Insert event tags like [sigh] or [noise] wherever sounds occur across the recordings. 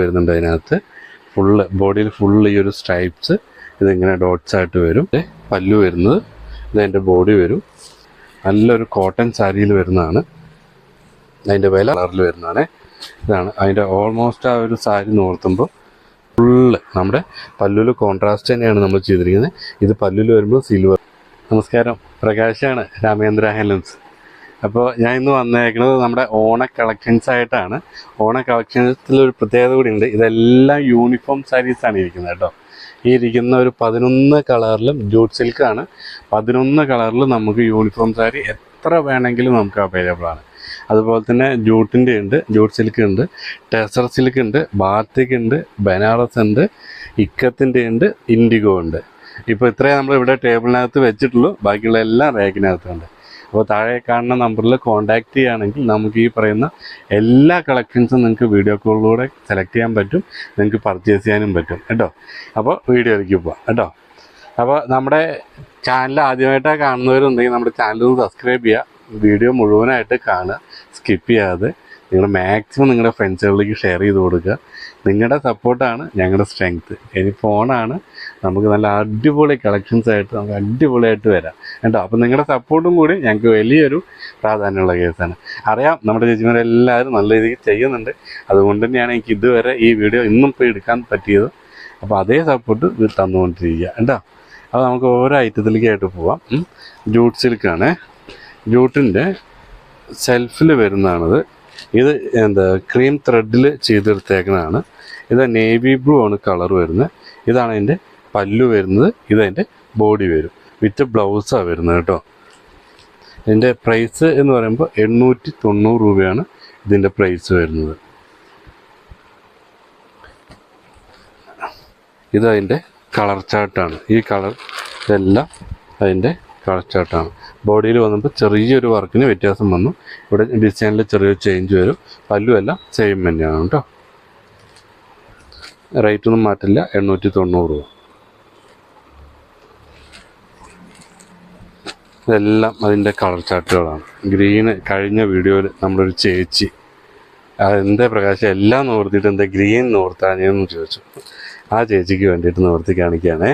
വരുന്നുണ്ട് അതിനകത്ത്. ഫുള്ള് ബോഡിയിൽ ഫുള്ള് ഈ ഒരു സ്ട്രൈപ്സ് ഇതിങ്ങനെ ഡോട്ട്സ് ആയിട്ട് വരും. പല്ലു വരുന്നത് ഇത് അതിന്റെ ബോഡി വരും. നല്ലൊരു കോട്ടൺ സാരിയിൽ വരുന്നതാണ്. അതിന്റെ വില കളറിൽ വരുന്നതാണ്. ഇതാണ് അതിന്റെ ഓൾമോസ്റ്റ് ആ ഒരു സാരി നോർത്തുമ്പോൾ ഫുള്ള് നമ്മുടെ പല്ലുവിൽ കോൺട്രാസ്റ്റ് തന്നെയാണ് നമ്മൾ ചെയ്തിരിക്കുന്നത്. ഇത് പല്ലുവിൽ വരുമ്പോൾ സിൽവർ നമസ്കാരം. പ്രകാശാണ് രാമേന്ദ്ര ഹാൻഡ്ലൂംസ് അപ്പോൾ ഞാൻ ഇന്ന് വന്നേക്കുന്നത് നമ്മുടെ ഓണ കളക്ഷൻസ് ആയിട്ടാണ്. ഓണ കളക്ഷൻസിൽ ഒരു പ്രത്യേകത കൂടി ഉണ്ട്. ഇതെല്ലാം യൂണിഫോം സാരീസാണ് ഇരിക്കുന്നത് കേട്ടോ. ഈ ഇരിക്കുന്ന ഒരു പതിനൊന്ന് കളറിലും ജൂട്ട് സിൽക്കാണ് പതിനൊന്ന് കളറിലും നമുക്ക് യൂണിഫോം സാരി എത്ര വേണമെങ്കിലും നമുക്ക് അവൈലബിൾ ആണ്. അതുപോലെ തന്നെ ജൂട്ടിന്റെ ഉണ്ട് ജൂട്ട് സിൽക്ക് ഉണ്ട് ടെസർ സിൽക്ക് ഉണ്ട് ബാത്തിക് ഉണ്ട് ബനാറസ് ഉണ്ട് ഇക്കത്തിന്റെ ഉണ്ട് ഇൻഡിഗോ ഉണ്ട്. ഇപ്പോൾ ഇത്രയും നമ്മൾ ഇവിടെ ടേബിളിനകത്ത് വെച്ചിട്ടുള്ളൂ. ബാക്കിയുള്ള എല്ലാം റേക്കിനകത്തുണ്ട് അപ്പോൾ താഴെ കാണുന്ന നമ്പറിൽ കോൺടാക്റ്റ് ചെയ്യുകയാണെങ്കിൽ നമുക്ക് ഈ പറയുന്ന എല്ലാ കളക്ഷൻസും നിങ്ങൾക്ക് വീഡിയോ കോളിലൂടെ സെലക്ട് ചെയ്യാൻ പറ്റും. നിങ്ങൾക്ക് പർച്ചേസ് ചെയ്യാനും പറ്റും. കേട്ടോ? അപ്പോൾ വീഡിയോയിലേക്ക് പോവാം. കേട്ടോ? അപ്പോൾ നമ്മുടെ ചാനൽ ആദ്യമായിട്ടാണ് കാണുന്നവരുണ്ടെങ്കിൽ നമ്മുടെ ചാനൽ ഒന്ന് സബ്സ്ക്രൈബ് ചെയ്യുക. വീഡിയോ മുഴുവനായിട്ട് കാണുക. സ്കിപ്പ് ചെയ്യാതെ നിങ്ങൾ മാക്സിമം നിങ്ങളുടെ ഫ്രണ്ട്സുകളിലേക്ക് ഷെയർ ചെയ്ത് കൊടുക്കുക. നിങ്ങളുടെ സപ്പോർട്ടാണ് ഞങ്ങളുടെ സ്ട്രെങ്ത്. ഇനി ഫോണാണ് നമുക്ക് നല്ല അടിപൊളി കളക്ഷൻസ് ആയിട്ട് നമുക്ക് അടിപൊളിയായിട്ട് വരാം. കേട്ടോ അപ്പം നിങ്ങളുടെ സപ്പോർട്ടും കൂടി ഞങ്ങൾക്ക് വലിയൊരു പ്രാധാന്യമുള്ള കേസാണ്. അറിയാം നമ്മുടെ ചേച്ചിമാരെല്ലാവരും നല്ല രീതിയിൽ ചെയ്യുന്നുണ്ട്. അതുകൊണ്ട് തന്നെയാണ് എനിക്ക് ഇതുവരെ ഈ വീഡിയോ ഇന്നും പോയി എടുക്കാൻ പറ്റിയത്. അപ്പോൾ അതേ സപ്പോർട്ട് ഇത് തന്നുകൊണ്ടിരിക്കുക. കേട്ടോ അപ്പോൾ നമുക്ക് ഓരോ ഐറ്റത്തിലേക്കായിട്ട് പോവാം. ജൂട്ട് സിൽക്കാണ് ജൂട്ടിന്റെ സെൽഫിൽ വരുന്നതാണിത്. ഇത് എന്താ ക്രീം ത്രെഡിൽ ചെയ്തെടുത്തേക്കുന്നതാണ്. ഇത് നേവി ബ്ലൂ ആണ് കളർ വരുന്നത്. ഇതാണ് അതിന്റെ പല്ലു വരുന്നത്. ഇതതിന്റെ ബോഡി വരും. വിത്ത് ബ്ലൗസാണ് വരുന്നത് കേട്ടോ. ഇതിന്റെ പ്രൈസ് എന്ന് പറയുമ്പോൾ എണ്ണൂറ്റി തൊണ്ണൂറ് രൂപയാണ് ഇതിന്റെ പ്രൈസ് വരുന്നത്. ഇത് അതിന്റെ കളർ ചാർട്ടാണ് ഈ കളർ ഇതെല്ലാം അതിന്റെ കളർ ചാർട്ടാണ് ബോഡിയിൽ വന്നപ്പോൾ ചെറിയൊരു വർക്കിന് വ്യത്യാസം വന്നു. ഇവിടെ ഡിസൈനിൽ ചെറിയൊരു ചേഞ്ച് വരും. പല്ലും എല്ലാം സെയിം തന്നെയാണ് കേട്ടോ. റേറ്റ് ഒന്നും മാറ്റില്ല. എണ്ണൂറ്റി തൊണ്ണൂറ് രൂപ. ഇതെല്ലാം അതിന്റെ കളർ ചാർട്ടുകളാണ് ഗ്രീന് കഴിഞ്ഞ വീഡിയോയിൽ നമ്മളൊരു ചേച്ചി എന്താ പ്രകാശം? എല്ലാം നിവർത്തിയിട്ട് എന്താ ഗ്രീൻ നിവർത്താനെന്ന് ചോദിച്ചു. ആ ചേച്ചിക്ക് വേണ്ടിയിട്ട് നിവർത്തി കാണിക്കുകയാണേ.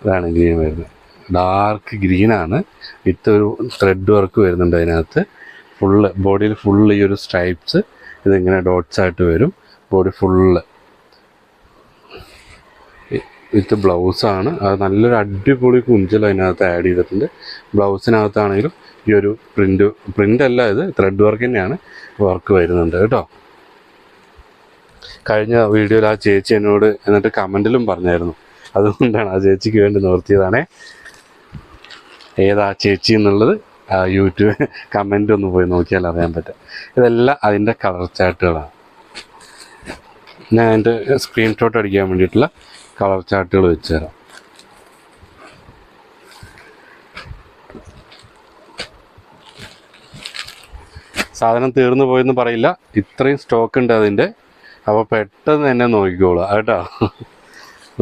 അതാണ് ഗ്രീൻ വരുന്നത്. ഡാർക്ക് ഗ്രീനാണ് വിത്ത് ഒരു ത്രെഡ് വർക്ക് വരുന്നുണ്ട് അതിനകത്ത്. ഫുള്ള് ബോഡിയിൽ ഫുള്ള് ഈ ഒരു സ്ട്രൈപ്സ് ഇതിങ്ങനെ ഡോട്ട്സ് ആയിട്ട് വരും. ബോഡി ഫുള്ള് വിത്ത് ബ്ലൗസാണ് അത് നല്ലൊരു അടിപൊളി കുഞ്ചൽ അതിനകത്ത് ആഡ് ചെയ്തിട്ടുണ്ട്. ബ്ലൗസിനകത്താണെങ്കിലും ഈ ഒരു പ്രിന്റ് പ്രിന്റ് അല്ല ഇത് ത്രെഡ് വർക്ക് തന്നെയാണ് വർക്ക് വരുന്നുണ്ട് കേട്ടോ. കഴിഞ്ഞ വീഡിയോയിൽ ആ ചേച്ചി എന്നോട് എന്നിട്ട് കമന്റിലും പറഞ്ഞായിരുന്നു. അതുകൊണ്ടാണ് ആ ചേച്ചിക്ക് വേണ്ടി നിർത്തിയതാണേ. ഏതാ ചേച്ചി എന്നുള്ളത് യൂട്യൂബ് [laughs] കമന്റ് ഒന്ന് പോയി നോക്കിയാൽ അറിയാൻ പറ്റും. ഇതെല്ലാം അതിന്റെ കളർ ചാർട്ടുകളാണ് ഞാൻ എന്റെ സ്ക്രീൻഷോട്ട് അടിക്കാൻ വേണ്ടിയിട്ടുള്ള കളർ ചാർട്ടുകൾ വെച്ച് തരാം. സാധനം തീർന്നു പോയെന്ന് പറയില്ല. ഇത്രയും സ്റ്റോക്ക് ഉണ്ട് അതിന്റെ അപ്പോൾ പെട്ടെന്ന് തന്നെ നോക്കിക്കോളൂ. കേട്ടോ.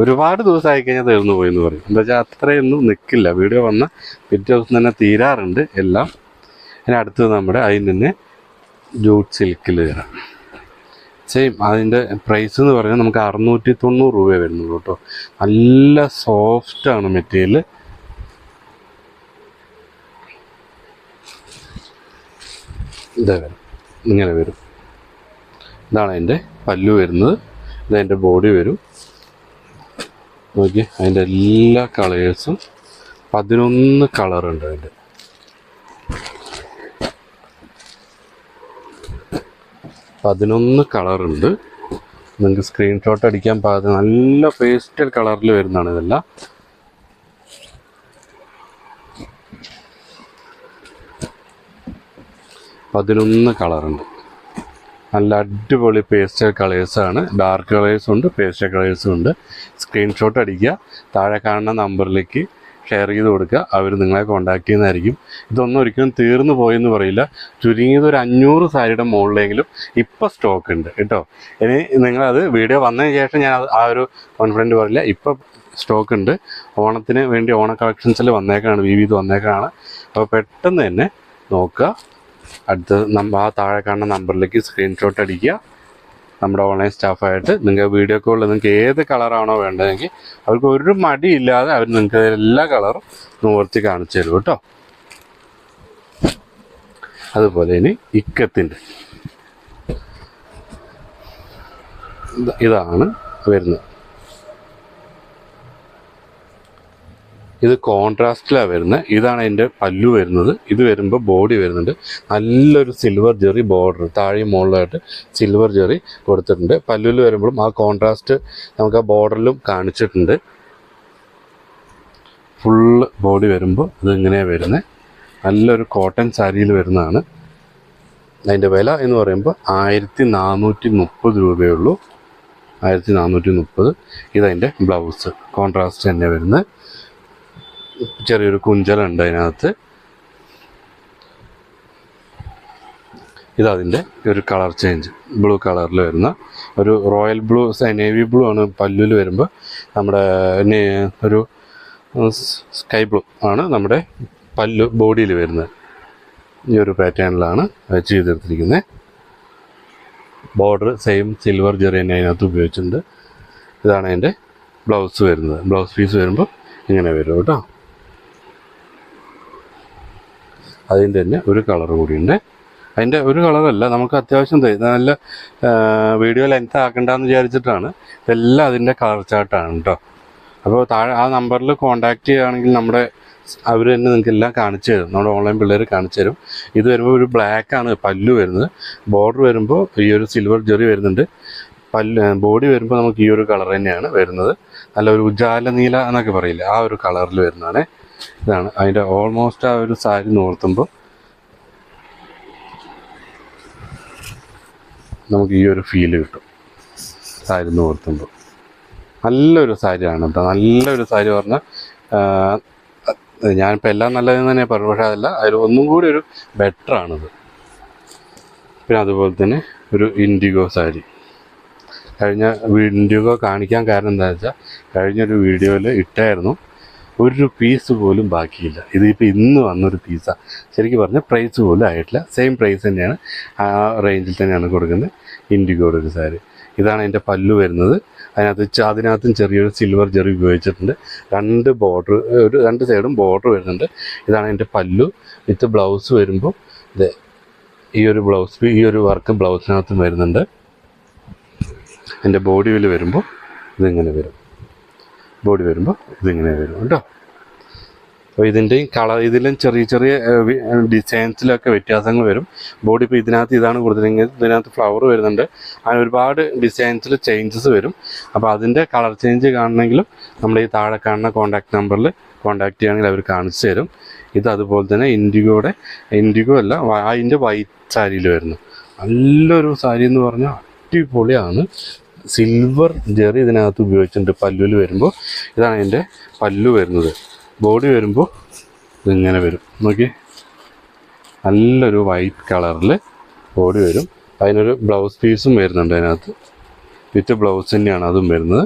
ഒരുപാട് ദിവസമായി കഴിഞ്ഞാൽ തീർന്നു പോയി എന്ന് പറയും. എന്താ വെച്ചാൽ അത്രയൊന്നും നിൽക്കില്ല വീഡിയോ വന്ന പിറ്റേ ദിവസം തന്നെ തീരാറുണ്ട് എല്ലാം. ഇനി അടുത്തത് നമ്മുടെ അതിൽ നിന്ന് ജൂട്ട് സിൽക്കിൽ കയറാം. സെയിം അതിന്റെ പ്രൈസ് എന്ന് പറഞ്ഞാൽ നമുക്ക് അറുന്നൂറ്റി തൊണ്ണൂറ് രൂപ വരുന്നുള്ളൂ കേട്ടോ. നല്ല സോഫ്റ്റാണ് മെറ്റീരിയൽ ഇതേ വരും. ഇങ്ങനെ വരും. ഇതാണ് അതിന്റെ പല്ലു വരുന്നത്. ഇതതിന്റെ ബോഡി വരും. നോക്കി. അതിന്റെ എല്ലാ കളേഴ്സും പതിനൊന്ന് കളറുണ്ട് അതിന്റെ പതിനൊന്ന് കളറുണ്ട്. നിങ്ങൾക്ക് സ്ക്രീൻഷോട്ട് അടിക്കാൻ പാകത്തിന് നല്ല പേസ്റ്റൽ കളറിൽ വരുന്നതാണ് ഇതെല്ലാം. പതിനൊന്ന് കളറുണ്ട്. നല്ല അടിപൊളി പേസ്റ്റൽ കളേഴ്സാണ് ഡാർക്ക് കളേഴ്സും ഉണ്ട് പേസ്റ്റൽ കളേഴ്സും ഉണ്ട്. സ്ക്രീൻഷോട്ട് അടിക്കുക താഴെ കാണുന്ന നമ്പറിലേക്ക് ഷെയർ ചെയ്ത് കൊടുക്കുക. അവർ നിങ്ങളെ കോൺടാക്ട് ചെയ്യുന്നതായിരിക്കും. ഇതൊന്നും ഒരിക്കലും തീർന്നു പോയെന്ന് പറയില്ല. ചുരുങ്ങിയത് ഒരു അഞ്ഞൂറ് സാരിയുടെ മുകളിലെങ്കിലും ഇപ്പോൾ സ്റ്റോക്ക് ഉണ്ട് കേട്ടോ. ഇനി നിങ്ങളത് വീഡിയോ വന്നതിന് ശേഷം ഞാൻ ആ ഒരു കോൺഫിഡന്റ് പറയില്ല. ഇപ്പോൾ സ്റ്റോക്ക് ഉണ്ട്. ഓണത്തിന് വേണ്ടി ഓണ കളക്ഷൻസിൽ വന്നേക്കാണ് വി വിത് വന്നേക്കാണ്. അപ്പോൾ പെട്ടെന്ന് തന്നെ നോക്കുക. അടുത്ത ആ താഴെ കാണുന്ന നമ്പറിലേക്ക് സ്ക്രീൻഷോട്ട് അടിക്കുക. നമ്മുടെ ഓൺലൈൻ സ്റ്റാഫായിട്ട് നിങ്ങൾക്ക് വീഡിയോ കോളിൽ നിങ്ങൾക്ക് ഏത് കളറാണോ വേണ്ടതെങ്കിൽ അവർക്ക് ഒരു മടിയില്ലാതെ അവർ നിങ്ങൾക്ക് എല്ലാ കളറും നിവർത്തി കാണിച്ചു തരും കേട്ടോ. അതുപോലെ ഇനി ഇക്കത്തിന്റെ ഇതാണ് വരുന്നത്. ഇത് കോൺട്രാസ്റ്റിലാണ് വരുന്നത് ഇതാണ് അതിന്റെ പല്ലു വരുന്നത്. ഇത് വരുമ്പോൾ ബോഡി വരുന്നുണ്ട്. നല്ലൊരു സിൽവർ ജെറി ബോർഡർ താഴെയും മുകളിലായിട്ട് സിൽവർ ജെറി കൊടുത്തിട്ടുണ്ട്. പല്ലുവിൽ വരുമ്പോഴും ആ കോൺട്രാസ്റ്റ് നമുക്ക് ആ ബോർഡറിലും കാണിച്ചിട്ടുണ്ട്. ഫുള്ള് ബോഡി വരുമ്പോൾ ഇതിങ്ങനെയാണ് വരുന്നത് നല്ലൊരു കോട്ടൺ സാരിയിൽ വരുന്നതാണ്. അതിന്റെ വില എന്ന് പറയുമ്പോൾ ആയിരത്തി നാനൂറ്റി മുപ്പത് രൂപയുള്ളൂ ആയിരത്തി നാനൂറ്റി മുപ്പത് ഇതതിന്റെ ബ്ലൗസ് കോൺട്രാസ്റ്റ് തന്നെ വരുന്നത് ചെറിയൊരു കുഞ്ചലുണ്ട് അതിനകത്ത്. ഇതതിന്റെ ഒരു കളർ ചേഞ്ച്. ബ്ലൂ കളറിൽ വരുന്ന ഒരു റോയൽ ബ്ലൂ നേവി ബ്ലൂ ആണ് പല്ലുവിൽ വരുമ്പോൾ നമ്മുടെ ഒരു സ്കൈ ബ്ലൂ ആണ് നമ്മുടെ പല്ലു ബോഡിയിൽ വരുന്നത് ഈ ഒരു പാറ്റേണിലാണ് ചെയ്തെടുത്തിരിക്കുന്നത് ബോർഡർ സെയിം സിൽവർ ജെറി തന്നെ അതിനകത്ത് ഉപയോഗിച്ചിട്ടുണ്ട്. ഇതാണ് അതിന്റെ ബ്ലൗസ് വരുന്നത്. ബ്ലൗസ് പീസ് വരുമ്പോൾ ഇങ്ങനെ വരും കേട്ടോ. അതിന്റെ തന്നെ ഒരു കളർ കൂടിയുണ്ട്. അതിന്റെ ഒരു കളറല്ല നമുക്ക് അത്യാവശ്യം നല്ല വീഡിയോ ലെങ്ത് ആക്കണ്ടെന്ന് വിചാരിച്ചിട്ടാണ്. ഇതെല്ലാം അതിന്റെ കളർ ചാർട്ടാണ് കേട്ടോ അപ്പോൾ താഴെ ആ നമ്പറിൽ കോൺടാക്ട് ചെയ്യുകയാണെങ്കിൽ നമ്മുടെ അവർ തന്നെ നിങ്ങൾക്ക് എല്ലാം കാണിച്ചു തരും. നമ്മുടെ ഓൺലൈൻ പിള്ളേർ കാണിച്ചു തരും. ഇത് വരുമ്പോൾ ഒരു ബ്ലാക്ക് ആണ് പല്ലു വരുന്നത്. ബോർഡർ വരുമ്പോൾ ഈ ഒരു സിൽവർ ജെറി വരുന്നുണ്ട്. പല്ല് ബോഡി വരുമ്പോൾ നമുക്ക് ഈ ഒരു കളർ തന്നെയാണ് വരുന്നത്. നല്ല ഒരു ഉജാല നീല എന്നൊക്കെ പറയില്ല ആ ഒരു കളറിൽ വരുന്നതാണ്. ഇതാണ്. അതിന്റെ ഓൾമോസ്റ്റ് ആ ഒരു സാരി നോർത്തുമ്പോൾ നമുക്ക് ഈ ഒരു ഫീൽ കിട്ടും. സാരി നോർത്തുമ്പോൾ നല്ലൊരു സാരിയാണ് കേട്ടോ നല്ലൊരു സാരി പറഞ്ഞാൽ ഞാനിപ്പോൾ എല്ലാം നല്ലതെന്ന് തന്നെ പറഞ്ഞു പക്ഷേ അതല്ല അതിൽ ഒന്നും കൂടി ഒരു ബെറ്റർ ആണിത്. പിന്നെ അതുപോലെ തന്നെ ഒരു ഇൻഡിഗോ സാരി. കഴിഞ്ഞ ഇൻഡിഗോ കാണിക്കാൻ കാരണം എന്താ വെച്ചാൽ കഴിഞ്ഞൊരു വീഡിയോയിൽ ഇട്ടായിരുന്നു. ഒരു പീസ് പോലും ബാക്കിയില്ല. ഇതിപ്പോൾ ഇന്ന് വന്നൊരു പീസാണ് ശരിക്കും പറഞ്ഞാൽ പ്രൈസ് പോലും ആയിട്ടില്ല. സെയിം പ്രൈസ് തന്നെയാണ്. ആ റേഞ്ചിൽ തന്നെയാണ് കൊടുക്കുന്നത് ഇൻഡിഗോയുടെ ഒരു സാരി ഇതാണ് എന്റെ പല്ലു വരുന്നത്. അതിനകത്ത് അതിനകത്തും ചെറിയൊരു സിൽവർ ജെറി ഉപയോഗിച്ചിട്ടുണ്ട്. രണ്ട് ബോർഡർ ഒരു രണ്ട് സൈഡും ബോർഡർ വരുന്നുണ്ട്. ഇതാണ് എന്റെ പല്ലു. വിത്ത് ബ്ലൗസ് വരുമ്പോൾ ഇതെ ഈ ഒരു ബ്ലൗസ് ഈ ഒരു വർക്ക് ബ്ലൗസിനകത്തും വരുന്നുണ്ട്. എന്റെ ബോഡിയിൽ വരുമ്പോൾ ഇതിങ്ങനെ വരും. ബോഡി വരുമ്പോൾ ഇതിങ്ങനെ വരും കേട്ടോ. അപ്പോൾ ഇതിന്റെയും കളർ ഇതിലും ചെറിയ ചെറിയ ഡിസൈൻസിലൊക്കെ വ്യത്യാസങ്ങൾ വരും. ബോഡി ഇപ്പോൾ ഇതിനകത്ത് ഇതാണ് കൊടുത്തിരിക്കുന്നത് ഇതിനകത്ത് ഫ്ലവർ വരുന്നുണ്ട്. അങ്ങനെ ഒരുപാട് ഡിസൈൻസിൽ ചേഞ്ചസ് വരും. അപ്പോൾ അതിന്റെ കളർ ചേഞ്ച് കാണണമെങ്കിലും നമ്മൾ ഈ താഴെ കാണുന്ന കോൺടാക്ട് നമ്പറിൽ കോൺടാക്ട് ചെയ്യുകയാണെങ്കിൽ അവർ കാണിച്ചു തരും. ഇത് അതുപോലെ തന്നെ ഇൻഡിഗോയുടെ ഇൻഡിഗോ അല്ല അതിന്റെ വൈറ്റ് സാരിയിൽ വരുന്നു. നല്ലൊരു സാരി എന്ന് പറഞ്ഞാൽ അടിപൊളിയാണ്. സിൽവർ ജെറി ഇതിനകത്ത് ഉപയോഗിച്ചിട്ടുണ്ട്. പല്ലുവിൽ വരുമ്പോൾ ഇതാണ് അതിന്റെ പല്ലു വരുന്നത്. ബോഡി വരുമ്പോൾ ഇതിങ്ങനെ വരും. നോക്കി. നല്ലൊരു വൈറ്റ് കളറിൽ ബോഡി വരും. അതിനൊരു ബ്ലൗസ് പീസും വരുന്നുണ്ട് അതിനകത്ത്. വിത്ത് ബ്ലൗസ് തന്നെയാണ് അതും വരുന്നത്.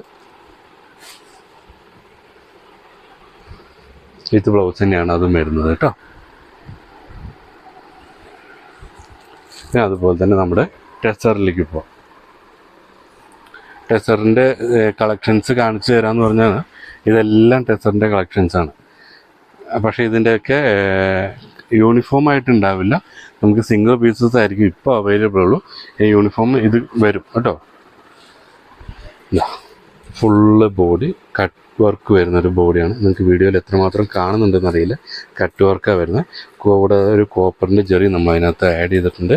വിത്ത് ബ്ലൗസ് തന്നെയാണ് അതും വരുന്നത് കേട്ടോ. പിന്നെ അതുപോലെ തന്നെ നമ്മുടെ ടെസറിലേക്ക് പോവാം. ടെസറിന്റെ കളക്ഷൻസ് കാണിച്ചു തരാമെന്ന് പറഞ്ഞാൽ ഇതെല്ലാം ടെസറിന്റെ കളക്ഷൻസാണ് പക്ഷേ ഇതിന്റെയൊക്കെ യൂണിഫോം ആയിട്ട് ഉണ്ടാവില്ല നമുക്ക് സിംഗിൾ പീസസ് ആയിരിക്കും ഇപ്പോൾ അവൈലബിൾ ഉള്ളൂ. ഈ യൂണിഫോം ഇത് വരും കേട്ടോ. ഫുള്ള് ബോഡി കട്ട് വർക്ക് വരുന്ന ഒരു ബോഡിയാണ് നിങ്ങൾക്ക് വീഡിയോയിൽ എത്രമാത്രം കാണുന്നുണ്ടെന്ന് അറിയില്ല കട്ട് വർക്കാണ് വരുന്നത്. കൂടെ ഒരു കോപ്പറിന്റെ ജെറി നമ്മൾ അതിനകത്ത് ആഡ് ചെയ്തിട്ടുണ്ട്.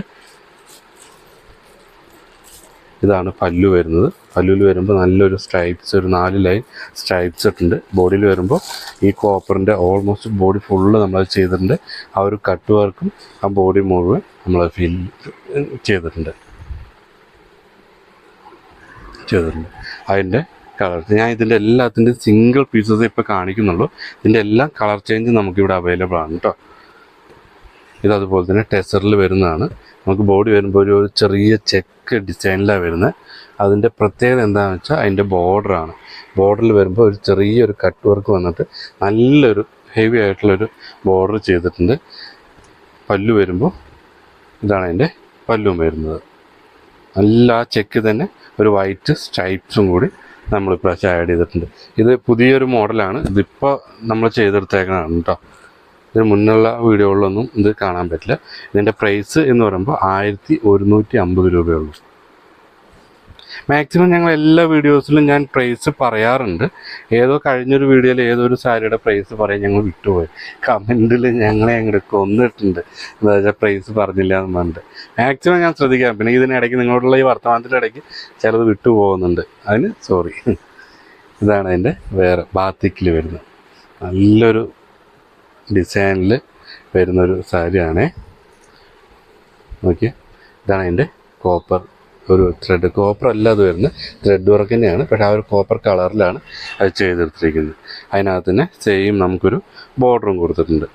ഇതാണ് പല്ലു വരുന്നത്. പല്ലുവിൽ വരുമ്പോൾ നല്ലൊരു സ്ട്രൈപ്സ് ഒരു നാല് ലൈൻ സ്ട്രൈപ്സ് ഇട്ടുണ്ട് ബോഡിയിൽ വരുമ്പോൾ ഈ കോപ്പറിന്റെ ഓൾമോസ്റ്റ് ബോഡി ഫുള്ള് നമ്മൾ ചെയ്തിട്ടുണ്ട്. ആ ഒരു കട്ട് വർക്കും ആ ബോഡി മുഴുവൻ നമ്മൾ ഫീൽ ചെയ്തിട്ടുണ്ട്. ചെയ്തിട്ടുണ്ട്. അതിന്റെ കളർ ഞാൻ ഇതിന്റെ എല്ലാത്തിന്റെയും സിംഗിൾ പീസസ് ഇപ്പോൾ കാണിക്കുന്നുള്ളൂ. ഇതിന്റെ എല്ലാം കളർ ചേഞ്ച് നമുക്കിവിടെ അവൈലബിൾ ആണ് കേട്ടോ ഇത് അതുപോലെ തന്നെ ടെസറിൽ വരുന്നതാണ്. നമുക്ക് ബോഡി വരുമ്പോൾ ഒരു ചെറിയ ചെക്ക് ഡിസൈനിലാണ് വരുന്നത് അതിന്റെ പ്രത്യേകത എന്താണെന്ന് വെച്ചാൽ അതിന്റെ ബോർഡറാണ് ബോർഡറിൽ വരുമ്പോൾ ഒരു ചെറിയൊരു കട്ട് വർക്ക് വന്നിട്ട് നല്ലൊരു ഹെവി ആയിട്ടുള്ളൊരു ബോർഡർ ചെയ്തിട്ടുണ്ട്. പല്ലു വരുമ്പോൾ ഇതാണ് അതിന്റെ പല്ലും വരുന്നത്. നല്ല ആ ചെക്ക് തന്നെ ഒരു വൈറ്റ് സ്ട്രൈപ്സും കൂടി നമ്മൾ ഇപ്രാവശ്യം ആഡ് ചെയ്തിട്ടുണ്ട്. ഇത് പുതിയൊരു മോഡലാണ് ഇതിപ്പോൾ നമ്മൾ ചെയ്തെടുത്തേക്കണതാണ് കേട്ടോ ഇതിന് മുന്നുള്ള വീഡിയോകളിലൊന്നും ഇത് കാണാൻ പറ്റില്ല. ഇതിന്റെ പ്രൈസ് എന്ന് പറയുമ്പോൾ ആയിരത്തി ഒരുന്നൂറ്റി അമ്പത് രൂപയുള്ളൂ. മാക്സിമം ഞങ്ങൾ എല്ലാ വീഡിയോസിലും ഞാൻ പ്രൈസ് പറയാറുണ്ട്. ഏതോ കഴിഞ്ഞൊരു വീഡിയോയിൽ ഏതോ ഒരു സാരിയുടെ പ്രൈസ് പറയാൻ ഞങ്ങൾ വിട്ടുപോയി. കമന്റിൽ ഞങ്ങളെ അങ്ങോട്ട് കൊന്നിട്ടുണ്ട്. എന്താ വെച്ചാൽ പ്രൈസ് പറഞ്ഞില്ല എന്ന് പറഞ്ഞിട്ട്. മാക്സിമം ഞാൻ ശ്രദ്ധിക്കാം. പിന്നെ ഇതിനിടയ്ക്ക് നിങ്ങളോടുള്ള ഈ വർത്തമാനത്തിന്റെ ഇടയ്ക്ക് ചിലത് വിട്ടുപോകുന്നുണ്ട് അതിന് സോറി [laughs] ഇതാണ് അതിന്റെ വേറെ ബാത്തിക്കിൽ വരുന്നത്. നല്ലൊരു ഡിസൈനിൽ വരുന്നൊരു സാരിയാണേ. നോക്കിയേ. ഇതാണ് അതിന്റെ കോപ്പർ ഒരു ത്രെഡ് കോപ്പർ അല്ല അത് വരുന്നത്. ത്രെഡ് വർക്ക് തന്നെയാണ്. പക്ഷേ ആ ഒരു കോപ്പർ കളറിലാണ് അത് ചെയ്തെടുത്തിരിക്കുന്നത്. അതിനകത്ത് തന്നെ സെയിം നമുക്കൊരു ബോർഡറും കൊടുത്തിട്ടുണ്ട്.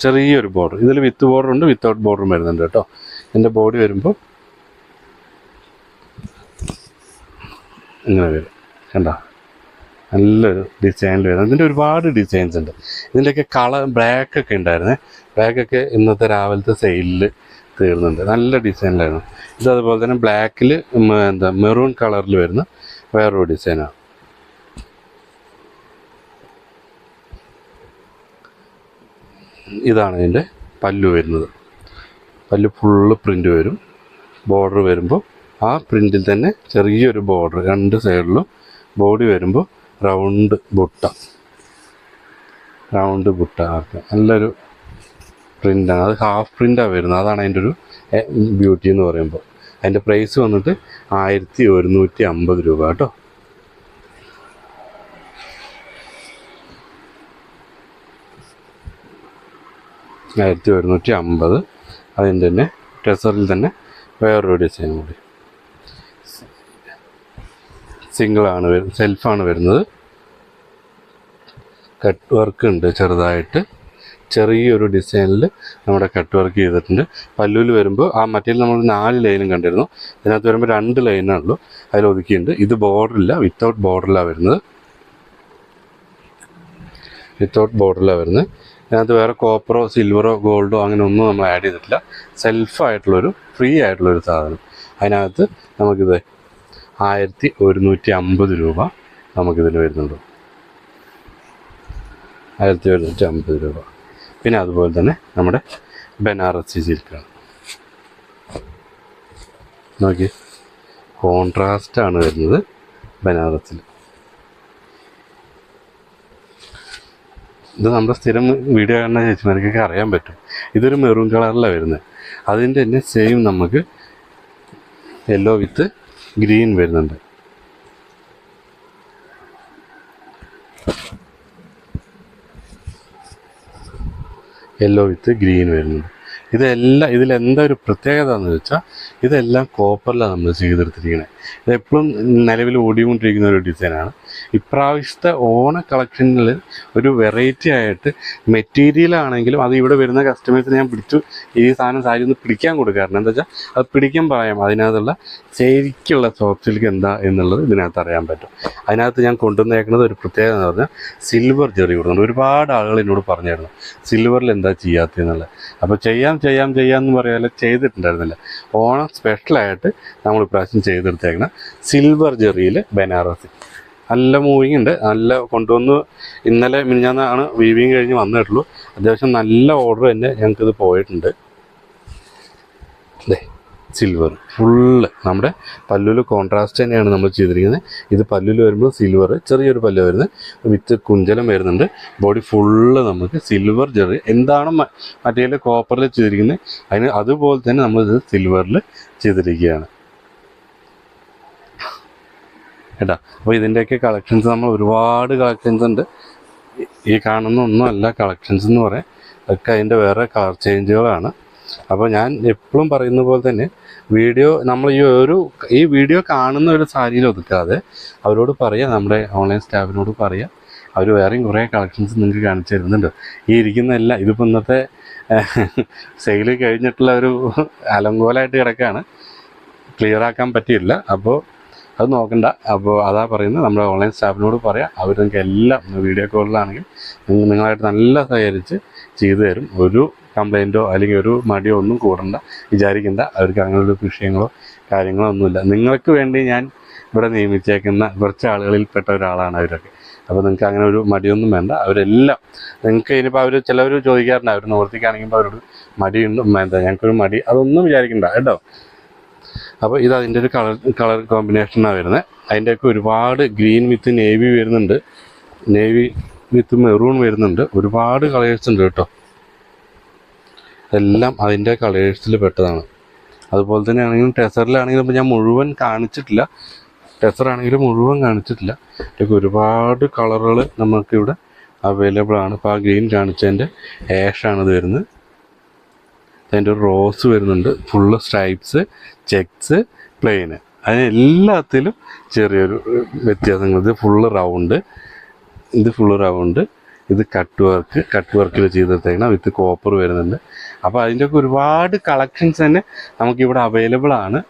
ചെറിയൊരു ബോർഡർ ഇതിൽ വിത്ത് ബോർഡർ ഉണ്ട് വിത്തൗട്ട് ബോർഡറും വരുന്നുണ്ട് കേട്ടോ. എന്റെ ബോഡി വരുമ്പോൾ ഇങ്ങനെ വരും. കണ്ടോ? നല്ലൊരു ഡിസൈനിൽ വരുന്നത്. ഇതിന്റെ ഒരുപാട് ഡിസൈൻസ് ഉണ്ട്. ഇതിന്റെയൊക്കെ കളർ ബ്ലാക്ക് ഒക്കെ ഉണ്ടായിരുന്നേ. ബ്ലാക്കൊക്കെ ഇന്നത്തെ രാവിലത്തെ സെയിലിൽ തീർന്നുണ്ട് നല്ല ഡിസൈനിലായിരുന്നു ഇത് അതുപോലെ തന്നെ ബ്ലാക്കിൽ എന്താ മെറൂൺ കളറിൽ വരുന്ന വേറൊരു ഡിസൈനാണ് ഇതാണ് ഇതിന്റെ പല്ലു വരുന്നത്. പല്ലു ഫുള്ള് പ്രിന്റ് വരും. ബോർഡർ വരുമ്പോൾ ആ പ്രിന്റിൽ തന്നെ ചെറിയൊരു ബോർഡർ രണ്ട് സൈഡിലും ബോഡി വരുമ്പോൾ റൗണ്ട് ബുട്ട. റൗണ്ട് ബുട്ട ആക്കുക. നല്ലൊരു പ്രിന്റാണ് അത് ഹാഫ് പ്രിന്റാണ് വരുന്നത്. അതാണ് അതിന്റെ ഒരു ബ്യൂട്ടി എന്ന് പറയുമ്പോൾ. അതിന്റെ പ്രൈസ് വന്നിട്ട് ആയിരത്തി ഒരുന്നൂറ്റി അമ്പത് രൂപ കേട്ടോ. ആയിരത്തി ഒരുന്നൂറ്റി അമ്പത്. അതിന്റെ തന്നെ ടെസറിൽ തന്നെ വേറൊരു ഡിസൈൻ കൂടി. സിംഗിളാണ് വരുന്നത് സെൽഫാണ് വരുന്നത്. കട്ട് വർക്ക് ഉണ്ട് ചെറുതായിട്ട്. ചെറിയൊരു ഡിസൈനിൽ നമ്മുടെ കട്ട് വർക്ക് ചെയ്തിട്ടുണ്ട്. പല്ലുവിൽ വരുമ്പോൾ ആ മറ്റേ നമ്മൾ നാല് ലൈനും കണ്ടിരുന്നു. അതിനകത്ത് വരുമ്പോൾ രണ്ട് ലൈനാണുള്ളൂ അതിൽ ഒതുക്കിയിട്ടുണ്ട്. ഇത് ബോർഡറില്ല വിത്തൗട്ട് ബോർഡറിലാണ് വരുന്നത്. വിത്തൗട്ട് ബോർഡറിലാണ് വരുന്നത്. അതിനകത്ത് വേറെ കോപ്പറോ സിൽവറോ ഗോൾഡോ അങ്ങനെ ഒന്നും നമ്മൾ ആഡ് ചെയ്തിട്ടില്ല. സെൽഫായിട്ടുള്ളൊരു ഫ്രീ ആയിട്ടുള്ളൊരു സാധനം. അതിനകത്ത് നമുക്കിത് ആയിരത്തി ഒരുന്നൂറ്റി അമ്പത് രൂപ നമുക്കിതിന് വരുന്നുണ്ട്. ആയിരത്തി ഒരുന്നൂറ്റി അമ്പത് രൂപ. പിന്നെ അതുപോലെ തന്നെ നമ്മുടെ ബനാറസി സിൽക്കാണ്. നോക്കി. കോൺട്രാസ്റ്റ് ആണ് വരുന്നത് ബനാറസിൽ. ഇത് നമ്മുടെ സ്ഥിരം വീഡിയോ കാണുന്ന ചേച്ചിമാർക്കൊക്കെ അറിയാൻ പറ്റും. ഇതൊരു മെറൂൺ കളറിലാണ് വരുന്നത്. അതിന്റെ തന്നെ സെയിം നമുക്ക് യെല്ലോ വിത്ത് ഗ്രീൻ വരുന്നുണ്ട്. യെല്ലോ വിത്ത് ഗ്രീൻ വരുന്നുണ്ട്. ഇതെല്ലാം ഇതിലെന്താ ഒരു പ്രത്യേകത എന്ന് വെച്ചാൽ ഇതെല്ലാം കോപ്പറിലാണ് നമ്മൾ ചെയ്തെടുത്തിരിക്കുന്നത് ഇതെപ്പോഴും നിലവിൽ ഓടിക്കൊണ്ടിരിക്കുന്ന ഒരു ഡിസൈനാണ് ഇപ്രാവശ്യത്തെ ഓണ കളക്ഷനിൽ ഒരു വെറൈറ്റി ആയിട്ട് മെറ്റീരിയൽ ആണെങ്കിലും അത് ഇവിടെ വരുന്ന കസ്റ്റമേഴ്സിന് ഞാൻ പിടിച്ചു ഈ സാധനം സാരി ഒന്ന് പിടിക്കാൻ കൊടുക്കാറുണ്ട് എന്താ വെച്ചാൽ അത് പിടിക്കാൻ പറയാം. അതിനകത്തുള്ള ശരിക്കുള്ള സോഫ്റ്റ് സിൽക്ക് എന്താ എന്നുള്ളത് ഇതിനകത്ത് അറിയാൻ പറ്റും. അതിനകത്ത് ഞാൻ കൊണ്ടുവന്നേക്കുന്നത് ഒരു പ്രത്യേകത എന്ന് പറഞ്ഞാൽ സിൽവർ ജെറി കൊടുക്കുന്നുണ്ട് ഒരുപാട് ആളുകൾ എന്നോട് പറഞ്ഞായിരുന്നു സിൽവറിൽ എന്താ ചെയ്യാത്തതെന്നുള്ളത് അപ്പോൾ ചെയ്യാം ചെയ്യാം ചെയ്യാം എന്ന് പറയാതെ ചെയ്തിട്ടുണ്ടായിരുന്നില്ല. ഓണം സ്പെഷ്യലായിട്ട് നമ്മൾ ഇപ്രാവശ്യം ചെയ്തെടുത്തേക്കുന്ന സിൽവർ ജെറിയിൽ ബനാറസി. നല്ല മൂവിങ് ഉണ്ട്. നല്ല കൊണ്ടുവന്ന് ഇന്നലെ മിനിഞ്ഞാന്നാണ് വീവിങ് കഴിഞ്ഞ് വന്നിട്ടുള്ളൂ. അത്യാവശ്യം നല്ല ഓർഡർ തന്നെ ഞങ്ങൾക്കിത് പോയിട്ടുണ്ട്. അതെ സിൽവർ ഫുള്ള് നമ്മുടെ പല്ലുവിൽ കോൺട്രാസ്റ്റ് തന്നെയാണ് നമ്മൾ ചെയ്തിരിക്കുന്നത്. ഇത് പല്ലുവിൽ വരുമ്പോൾ സിൽവർ ചെറിയൊരു പല്ല് വരുന്നത്. വിത്ത് കുഞ്ചലം വരുന്നുണ്ട്. ബോഡി ഫുള്ള് നമുക്ക് സിൽവർ ചെറിയ എന്താണ് മറ്റേ കോപ്പറിൽ ചെയ്തിരിക്കുന്നത്? അതിന് അതുപോലെ തന്നെ നമ്മളിത് സിൽവറിൽ ചെയ്തിരിക്കുകയാണ്. കേട്ടോ അപ്പോൾ ഇതിന്റെയൊക്കെ കളക്ഷൻസ് നമ്മൾ ഒരുപാട് കളക്ഷൻസ് ഉണ്ട്. ഈ- കാണുന്ന ഒന്നുമല്ല കളക്ഷൻസ് എന്ന് പറയാം. ഒക്കെ അതിന്റെ വേറെ കളർ ചേഞ്ചുകളാണ് അപ്പോൾ ഞാൻ എപ്പോഴും പറയുന്ന പോലെ തന്നെ വീഡിയോ നമ്മൾ ഈ ഒരു ഈ വീഡിയോ കാണുന്ന ഒരു സാരിയിൽ ഒതുക്കാതെ അവരോട് പറയുക നമ്മുടെ ഓൺലൈൻ സ്റ്റാഫിനോട് പറയുക അവർ വേറെയും കുറേ കളക്ഷൻസ് നിങ്ങൾക്ക് കാണിച്ചു തരുന്നുണ്ട്. ഈ ഇരിക്കുന്ന എല്ലാം ഇതിപ്പോൾ ഇന്നത്തെ [laughs] സെയിൽ കഴിഞ്ഞിട്ടുള്ള ഒരു അലങ്കോലായിട്ട് കിടക്കുകയാണ് ക്ലിയർ ആക്കാൻ പറ്റിയില്ല. അപ്പോൾ അത് നോക്കണ്ട. അപ്പോൾ അതാ പറയുന്നത് നമ്മുടെ ഓൺലൈൻ സ്റ്റാഫിനോട് പറയാം. അവർ നിങ്ങൾക്ക് എല്ലാം വീഡിയോ കോളിലാണെങ്കിൽ നിങ്ങളായിട്ട് നല്ല സഹകരിച്ച് ചെയ്തു തരും. ഒരു കംപ്ലൈന്റോ അല്ലെങ്കിൽ ഒരു മടിയോ ഒന്നും കൂടണ്ട. വിചാരിക്കണ്ട. അവർക്ക് അങ്ങനെയുള്ള വിഷയങ്ങളോ കാര്യങ്ങളോ ഒന്നുമില്ല. നിങ്ങൾക്ക് വേണ്ടി ഞാൻ ഇവിടെ നിയമിച്ചേക്കുന്ന കുറച്ച് ആളുകളിൽപ്പെട്ട ഒരാളാണ് അവരൊക്കെ. അപ്പോൾ നിങ്ങൾക്ക് അങ്ങനെ ഒരു മടിയൊന്നും വേണ്ട. അവരെല്ലാം നിങ്ങൾക്ക് ഇനിയിപ്പോൾ അവർ ചിലവർ ചോദിക്കാറുണ്ട്. അവർ നിവർത്തിക്കാണെങ്കിൽ അവരോട് മടിയുണ്ട്. എന്താ ഞങ്ങൾക്കൊരു മടി. അതൊന്നും വിചാരിക്കണ്ട കേട്ടോ. അപ്പോൾ ഇത് അതിന്റെ ഒരു കളർ കളർ കോമ്പിനേഷനാണ് വരുന്നത് അതിന്റെയൊക്കെ ഒരുപാട് ഗ്രീൻ വിത്ത് നേവി വരുന്നുണ്ട്. നേവി വിത്ത് മെറൂൺ വരുന്നുണ്ട്. ഒരുപാട് കളേഴ്സ് ഉണ്ട് കേട്ടോ. എല്ലാം അതിന്റെ കളേഴ്സിൽ പെട്ടതാണ്. അതുപോലെ തന്നെ ആണെങ്കിലും ടെസറിലാണെങ്കിലും ഇപ്പോൾ ഞാൻ മുഴുവൻ കാണിച്ചിട്ടില്ല. ടെസറാണെങ്കിലും മുഴുവൻ കാണിച്ചിട്ടില്ല. ഇതൊക്കെ ഒരുപാട് കളറുകൾ നമുക്കിവിടെ അവൈലബിൾ ആണ്. ഇപ്പോൾ ആ ഗ്രീൻ കാണിച്ചതിന്റെ ആഷാണ് ഇത് വരുന്നത്. അതിന്റെ റോസ് വരുന്നുണ്ട്. ഫുള്ള് സ്ട്രൈപ്സ് ചെക്സ് പ്ലെയിന് അതിന് എല്ലാത്തിലും ചെറിയൊരു വ്യത്യാസങ്ങൾ ഇത് ഫുള്ള് റൗണ്ട് ഇത് ഫുള്ള് റൗണ്ട് ഇത് കട്ട് വർക്ക് കട്ട് വർക്കിൽ ചെയ്തെടുത്തേക്കണം വിത്ത് കോപ്പർ വരുന്നുണ്ട്. അപ്പോൾ അതിന്റെയൊക്കെ ഒരുപാട് കളക്ഷൻസ് തന്നെ നമുക്കിവിടെ അവൈലബിൾ ആണ്.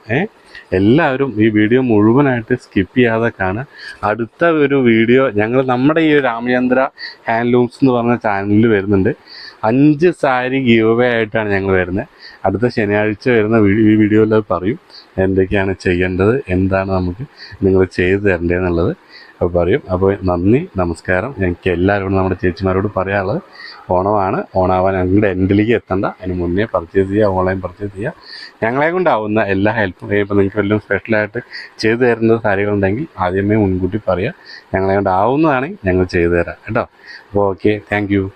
എല്ലാവരും ഈ വീഡിയോ മുഴുവനായിട്ട് സ്കിപ്പ് ചെയ്യാതെ കാണുക. അടുത്ത ഒരു വീഡിയോ ഞങ്ങൾ നമ്മുടെ ഈ രാമചന്ദ്ര ഹാൻഡ്ലൂംസ് എന്ന് പറഞ്ഞ ചാനലിൽ വരുന്നുണ്ട്. അഞ്ച് സാരി ഗീവ് ആയിട്ടാണ് ഞങ്ങൾ വരുന്നത്. അടുത്ത ശനിയാഴ്ച വരുന്ന ഈ വീഡിയോയിൽ പറയും. എന്തൊക്കെയാണ് ചെയ്യേണ്ടത്? എന്താണ് നമുക്ക് നിങ്ങൾ ചെയ്തു തരേണ്ടതെന്നുള്ളത് അപ്പോൾ പറയും. അപ്പോൾ നന്ദി നമസ്കാരം. എനിക്ക് എല്ലാവരോടും നമ്മുടെ ചേച്ചിമാരോട് പറയാനുള്ളത് ഓണമാണ്. ഓണാവാൻ ഞങ്ങളുടെ എൻഡിലേക്ക് എത്തണ്ട. അതിന് മുന്നേ പർച്ചേസ് ചെയ്യുക ഓൺലൈൻ പർച്ചേസ് ചെയ്യുക. ഞങ്ങളെ കൊണ്ടാവുന്ന എല്ലാ ഹെൽപ്പും ഇപ്പോൾ നിങ്ങൾക്ക് വല്ലതും സ്പെഷ്യലായിട്ട് ചെയ്തു തരുന്ന കാര്യങ്ങളുണ്ടെങ്കിൽ ആദ്യമേ മുൻകൂട്ടി പറയുക. ഞങ്ങളെ കൊണ്ടാവുന്നതാണെങ്കിൽ ഞങ്ങൾ ചെയ്തു തരാം. കേട്ടോ? അപ്പോൾ ഓക്കെ താങ്ക്